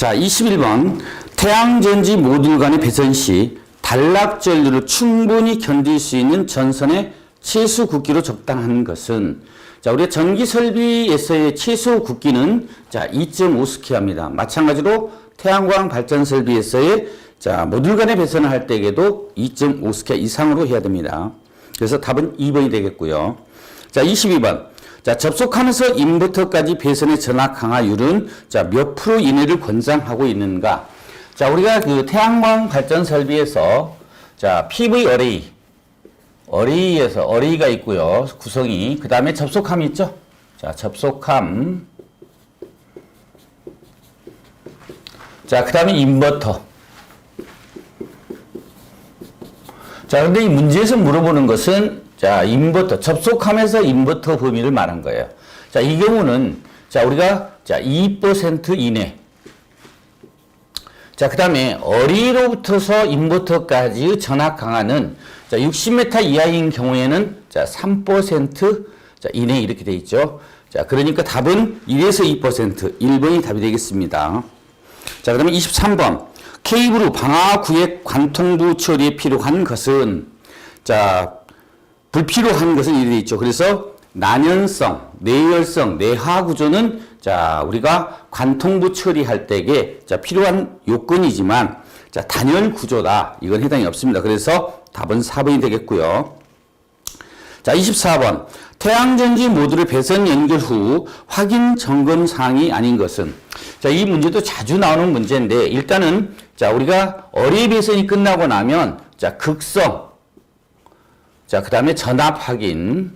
자, 21번. 태양전지 모듈 간의 배선 시 단락 전류를 충분히 견딜 수 있는 전선의 최소 굵기로 적당한 것은 자, 우리가 전기 설비에서의 최소 굵기는 자, 2.5스퀘어입니다. 마찬가지로 태양광 발전 설비에서의 자, 모듈 간의 배선을 할 때에도 2.5스퀘어 이상으로 해야 됩니다. 그래서 답은 2번이 되겠고요. 자, 22번. 자, 접속하면서 인버터까지 배선의 전압 강화율은 자, 몇 프로 이내를 권장하고 있는가? 자, 우리가 그 태양광 발전 설비에서 자, PV 어레이 어레이에서 어레이가 있고요. 구성이 그다음에 접속함이 있죠? 자, 접속함. 자, 그다음에 인버터. 자, 근데 이 문제에서 물어보는 것은 자, 인버터, 접속하면서 인버터 범위를 말한 거예요. 자, 이 경우는 자, 우리가 자, 2% 이내. 자, 그 다음에 어리로부터서 인버터까지 전압 강화는 자, 60m 이하인 경우에는 자, 3% 자, 이내 이렇게 돼 있죠. 자, 그러니까 답은 1에서 2%, 1번이 답이 되겠습니다. 자, 그러면 23번. 케이블 후 방화 구획 관통부 처리에 필요한 것은 자, 불필요한 것은 이렇게 있죠. 그래서 난연성, 내열성, 내화 구조는 자, 우리가 관통부 처리할 때에 자, 필요한 요건이지만 자, 단열 구조다. 이건 해당이 없습니다. 그래서 답은 4번이 되겠고요. 자, 24번. 태양전지 모듈을 배선 연결 후 확인 점검 사항이 아닌 것은 자, 이 문제도 자주 나오는 문제인데 일단은 자, 우리가 어리 배선이 끝나고 나면 자, 극성 자, 그 다음에 전압 확인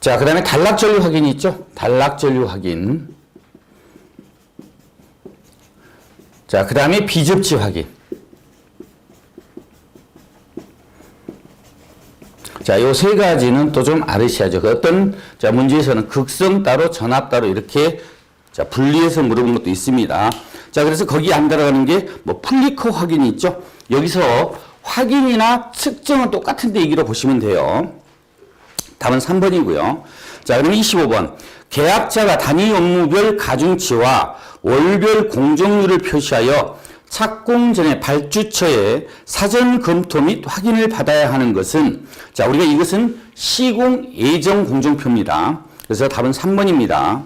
자, 그 다음에 단락 전류 확인이 있죠? 단락 전류 확인 자, 그 다음에 비접지 확인 자, 요 세 가지는 또 좀 알으셔야죠. 그 어떤 자, 문제에서는 극성 따로 전압 따로 이렇게 자, 분리해서 물어본 것도 있습니다. 자, 그래서 거기 안 들어가는 게 뭐 플리커 확인이 있죠. 여기서 확인이나 측정은 똑같은 데 얘기로 보시면 돼요. 답은 3번이고요. 자, 그럼 25번. 계약자가 단위 업무별 가중치와 월별 공정률을 표시하여 착공 전에 발주처에 사전 검토 및 확인을 받아야 하는 것은 자, 우리가 이것은 시공 예정 공정표입니다. 그래서 답은 3번입니다.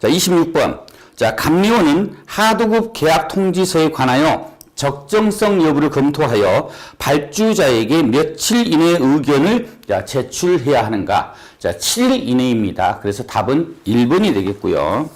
자, 26번. 자, 감리원은 하도급 계약 통지서에 관하여 적정성 여부를 검토하여 발주자에게 며칠 이내 의견을 자, 제출해야 하는가? 자, 7일 이내입니다. 그래서 답은 1번이 되겠고요.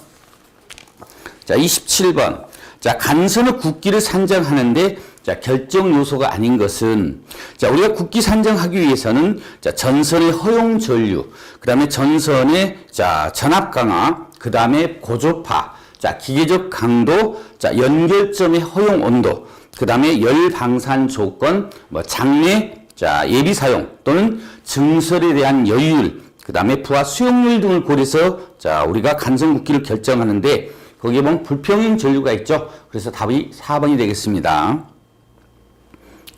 자, 27번. 자, 간선의 국기를 산정하는데 자, 결정 요소가 아닌 것은 자, 우리가 국기 산정하기 위해서는 자, 전선의 허용 전류, 그다음에 전선의 자, 전압 강화, 그다음에 고조파, 자, 기계적 강도, 자, 연결점의 허용 온도, 그 다음에 열 방산 조건, 뭐 장래, 자, 예비 사용 또는 증설에 대한 여유율, 그 다음에 부하 수용률 등을 고려해서 자, 우리가 간선 국기를 결정하는데 거기에 보면 불평행 전류가 있죠. 그래서 답이 4번이 되겠습니다.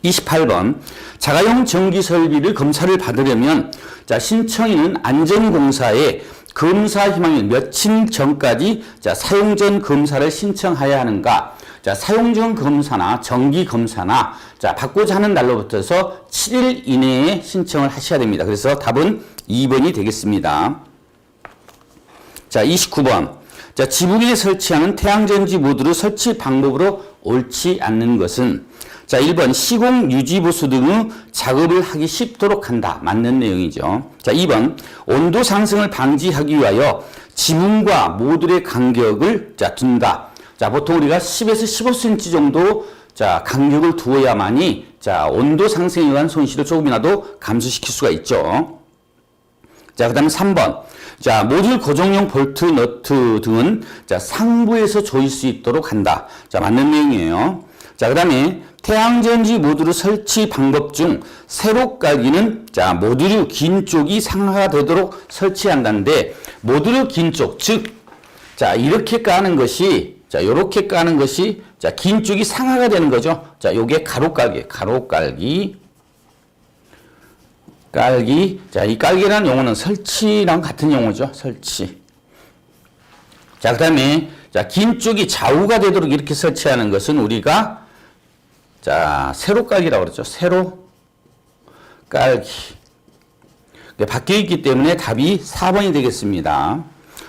28번. 자가용 전기 설비를 검사를 받으려면 자, 신청인은 안전공사에 검사 희망일 며칠 전까지 자, 사용 전 검사를 신청해야 하는가? 자, 사용 전 검사나 정기 검사나 자, 받고자 하는 날로부터서 7일 이내에 신청을 하셔야 됩니다. 그래서 답은 2번이 되겠습니다. 자, 29번. 자, 지붕에 설치하는 태양전지 모듈을 설치 방법으로 옳지 않는 것은 자, 1번 시공 유지 보수 등의 작업을 하기 쉽도록 한다. 맞는 내용이죠. 자, 2번 온도 상승을 방지하기 위하여 지붕과 모듈의 간격을 자, 둔다. 자, 보통 우리가 10에서 15cm 정도 자, 간격을 두어야만이 자, 온도 상승에 의한 손실을 조금이라도 감소시킬 수가 있죠. 자, 그 다음에 3번. 자, 모듈 고정용 볼트, 너트 등은 자, 상부에서 조일 수 있도록 한다. 자, 맞는 내용이에요. 자, 그 다음에 태양전지 모듈 설치 방법 중 세로 깔기는 자, 모듈 긴 쪽이 상하가 되도록 설치한다는데 모듈 긴 쪽, 즉, 자, 이렇게 까는 것이 자, 요렇게 까는 것이 자, 긴 쪽이 상하가 되는 거죠. 자, 요게 가로 깔기, 가로 깔기. 깔기. 자, 이 깔기라는 용어는 설치랑 같은 용어죠. 설치. 자, 그 다음에, 자, 긴 쪽이 좌우가 되도록 이렇게 설치하는 것은 우리가, 자, 세로 깔기라고 그러죠. 세로 깔기. 네, 바뀌어 있기 때문에 답이 4번이 되겠습니다.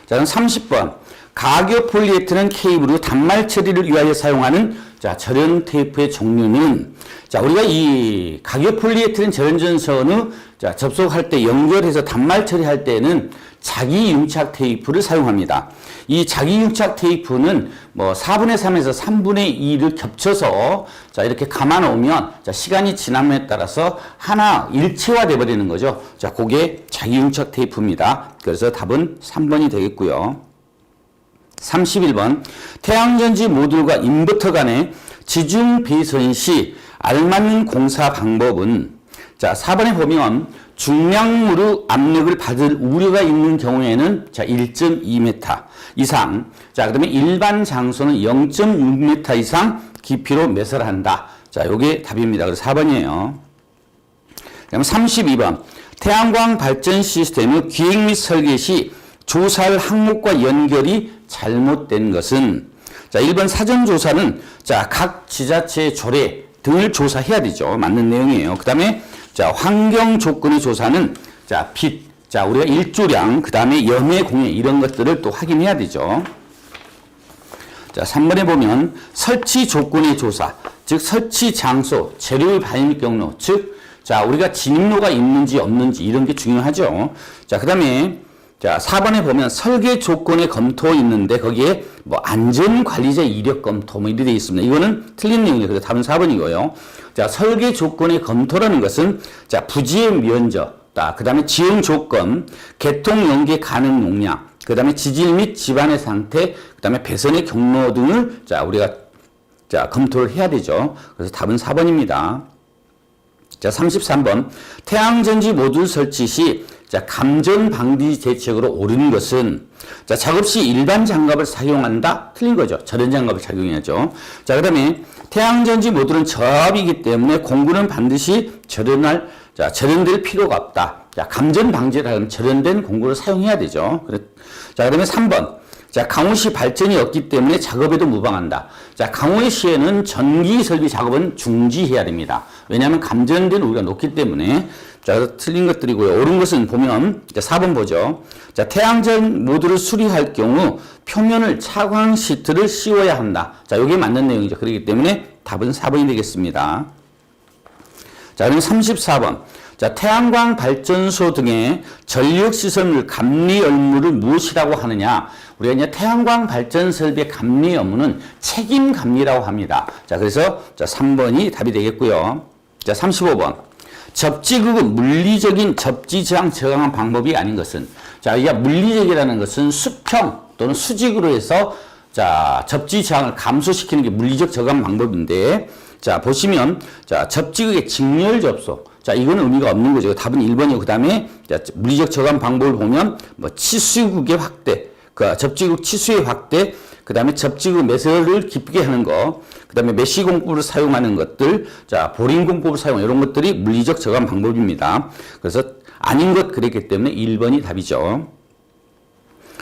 자, 그럼 30번. 가격 폴리에틸은 케이블로 단말 처리를 위하여 사용하는 자, 절연 테이프의 종류는 자, 우리가 이 가격 폴리에틸은 절연 전선을 자, 접속할 때 연결해서 단말 처리할 때는 자기 융착 테이프를 사용합니다. 이 자기 융착 테이프는 뭐 4분의 3에서 3분의 2를 겹쳐서 자, 이렇게 감아 놓으면 자, 시간이 지남에 따라서 하나 일체화 돼 버리는 거죠. 자, 그게 자기 융착 테이프입니다. 그래서 답은 3번이 되겠고요. 31번 태양전지 모듈과 인버터 간의 지중 배선 시 알맞는 공사 방법은 자 4번에 보면 중량무르 압력을 받을 우려가 있는 경우에는 자 1.2m 이상. 자 그다음에 일반 장소는 0.6m 이상 깊이로 매설한다. 자 요게 답입니다. 그래서 4번이에요. 그다음 32번. 태양광 발전 시스템의 기획 및 설계 시 조사할 항목과 연결이 잘못된 것은. 자 1번 사전 조사는 자각 지자체의 조례 등을 조사해야 되죠. 맞는 내용이에요. 그 다음에 자 환경 조건의 조사는 자 빛, 자 우리가 일조량 그 다음에 염해 공해 이런 것들을 또 확인해야 되죠. 자 3번에 보면 설치 조건의 조사 즉 설치 장소 재료의 발입 경로 즉 자 우리가 진입로가 있는지 없는지 이런 게 중요하죠. 자 그 다음에 자, 4번에 보면 설계 조건의 검토 있는데 거기에 뭐 안전관리자 이력 검토 뭐 이렇게 되어 있습니다. 이거는 틀린 내용이에요. 그래서 답은 4번이고요. 자, 설계 조건의 검토라는 것은 자, 부지의 면적, 그 다음에 지형 조건, 개통 연계 가능 용량, 그 다음에 지질 및 집안의 상태, 그 다음에 배선의 경로 등을 자, 우리가 자, 검토를 해야 되죠. 그래서 답은 4번입니다. 자, 33번. 태양전지 모듈 설치 시 자, 감전 방지 대책으로 옳은 것은 자, 작업 시 일반 장갑을 사용한다? 틀린 거죠. 절연 장갑을 착용해야죠. 자, 그 다음에 태양전지 모듈은 저압이기 때문에 공구는 반드시 절연할 자, 절연될 필요가 없다. 자, 감전 방지라면 절연된 공구를 사용해야 되죠. 그래. 자, 그 다음에 3번. 자, 강원시 발전이 없기 때문에 작업에도 무방한다. 자, 강원시에는 전기 설비 작업은 중지해야 됩니다. 왜냐하면 감전된 우리가 높기 때문에 자, 틀린 것들이고요. 옳은 것은 보면 자, 4번 보죠. 자, 태양전 모듈을 수리할 경우 표면을 차광 시트를 씌워야 한다. 자, 이게 맞는 내용이죠. 그렇기 때문에 답은 4번이 되겠습니다. 자, 그럼 34번. 자, 태양광 발전소 등의 전력 시설물 감리 업무를 무엇이라고 하느냐? 우리가 이제 태양광 발전 설비의 감리 업무는 책임 감리라고 합니다. 자, 그래서 자, 3번이 답이 되겠고요. 자, 35번. 접지극은 물리적인 접지 저항 저항한 방법이 아닌 것은 자, 이게 물리적이라는 것은 수평 또는 수직으로 해서 자, 접지 저항을 감소시키는 게 물리적 저감 방법인데 자, 보시면 자, 접지극의 직렬 접속 자, 이거는 의미가 없는 거죠. 답은 1번이고 그 다음에 자, 물리적 저감 방법을 보면 뭐 치수극의 확대 그 접지극 치수의 확대 그 다음에 접지구 매설을 깊게 하는 거, 그 다음에 메시 공법을 사용하는 것들, 자, 보링 공법을 사용, 이런 것들이 물리적 저감 방법입니다. 그래서 아닌 것 그랬기 때문에 1번이 답이죠.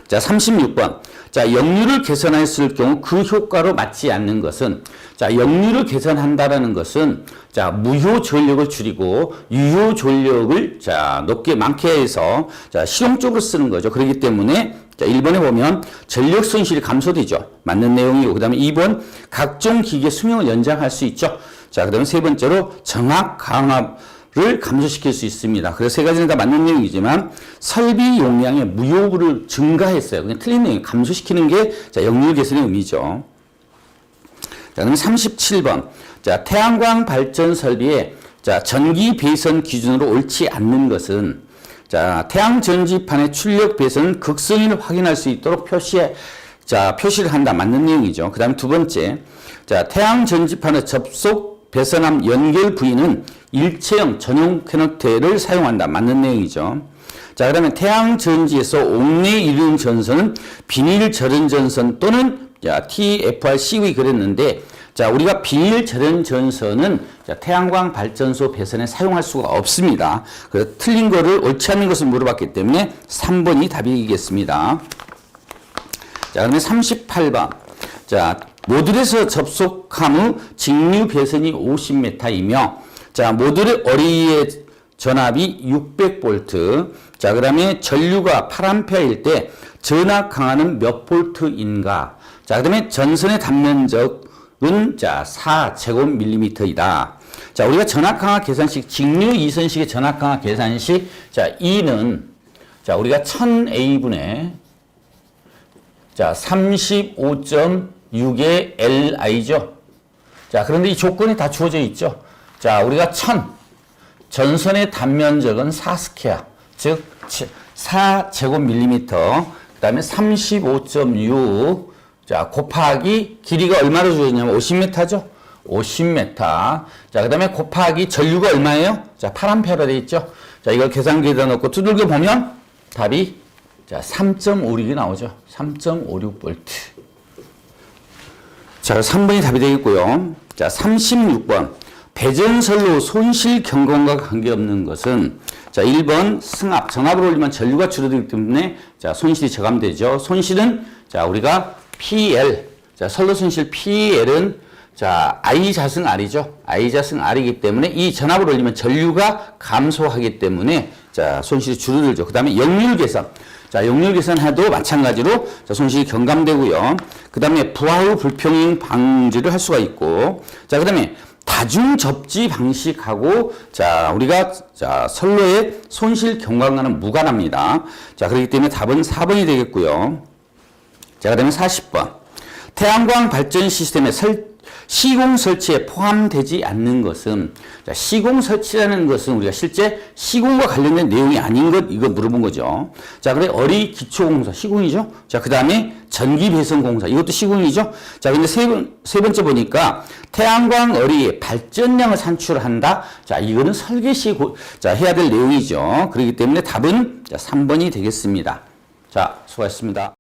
자, 36번. 자, 역류를 개선했을 경우 그 효과로 맞지 않는 것은 자, 역류를 개선한다라는 것은 자, 무효 전력을 줄이고 유효 전력을 자, 높게 많게 해서 자, 실용적으로 쓰는 거죠. 그렇기 때문에 자, 1번에 보면 전력 손실이 감소되죠. 맞는 내용이고 그다음에 2번 각종 기계 수명을 연장할 수 있죠. 자, 그다음에 세 번째로 정확 강압 를 감소시킬 수 있습니다. 그래서 세 가지는 다 맞는 내용이지만 설비 용량의 무효부를 증가했어요. 그냥 틀린 내용 감소시키는 게 자, 역률 개선의 의미죠. 자, 그럼 37번. 자, 태양광 발전 설비에 자, 전기 배선 기준으로 옳지 않는 것은 자, 태양 전지판의 출력 배선은 극성인을 확인할 수 있도록 표시해 자, 표시를 한다. 맞는 내용이죠. 그다음 두 번째. 자, 태양 전지판의 접속 배선함 연결 부위는 일체형 전용 커넥터를 사용한다. 맞는 내용이죠. 자, 그 다음에 태양 전지에서 옥내 이륜 전선은 비닐 절연 전선 또는 자, TFRCV 그랬는데 자, 우리가 비닐 절연 전선은 자, 태양광 발전소 배선에 사용할 수가 없습니다. 그래서 틀린 거를 옳지 않는 것을 물어봤기 때문에 3번이 답이겠습니다. 자, 그러면 38번. 자, 모듈에서 접속함 후 직류 배선이 50m이며, 자, 모듈의 어리의 전압이 600V. 자, 그 다음에 전류가 8A일 때 전압 강하는 몇 볼트인가? 자, 그 다음에 전선의 단면적은 자, 4제곱밀리미터이다. 자, 우리가 전압 강화 계산식, 직류 이선식의 전압 강화 계산식, 자, E는, 자, 우리가 1000A분의, 자, 35.6의 LI죠. 자, 그런데 이 조건이 다 주어져 있죠. 자, 우리가 1000, 전선의 단면적은 4스퀘어, 즉 4제곱밀리미터, 그 다음에 35.6, 자, 곱하기 길이가 얼마로 주어졌냐면 50m죠. 50m. 자, 그 다음에 곱하기 전류가 얼마예요? 자, 8A로 되어 있죠. 자, 이걸 계산기에다 넣고 두들겨 보면 답이 자, 3.56이 나오죠. 3.56V. 자, 3번이 답이 되겠고요. 자, 36번. 배전선로 손실 경고과 관계없는 것은 자, 1번 승합, 전압을 올리면 전류가 줄어들기 때문에 자, 손실이 저감되죠. 손실은 자, 우리가 PL. 자, 선로 손실 PL은 자, I 자승 R이죠. I 자승 R이기 때문에 이 전압을 올리면 전류가 감소하기 때문에 자, 손실이 줄어들죠. 그다음에 역률 계산. 자, 역률 계산해도 마찬가지로 자, 손실이 경감되고요. 그 다음에 부하 후 불평행 방지를 할 수가 있고. 자, 그 다음에 다중 접지 방식하고 자 우리가 자 선로의 손실 경감과는 무관합니다. 자 그렇기 때문에 답은 4번이 되겠고요. 자 그다음에 40번 태양광 발전 시스템의 설, 시공 설치에 포함되지 않는 것은 자, 시공 설치라는 것은 우리가 실제 시공과 관련된 내용이 아닌 것 이거 물어본 거죠. 자, 그래 어리 기초공사 시공이죠. 자, 그다음에 전기 배선 공사 이것도 시공이죠. 자, 근데 세, 번, 세 번째 보니까 태양광 어리의 발전량을 산출한다. 자, 이거는 설계 시 고, 자, 해야 될 내용이죠. 그렇기 때문에 답은 자, 3번이 되겠습니다. 자, 수고하셨습니다.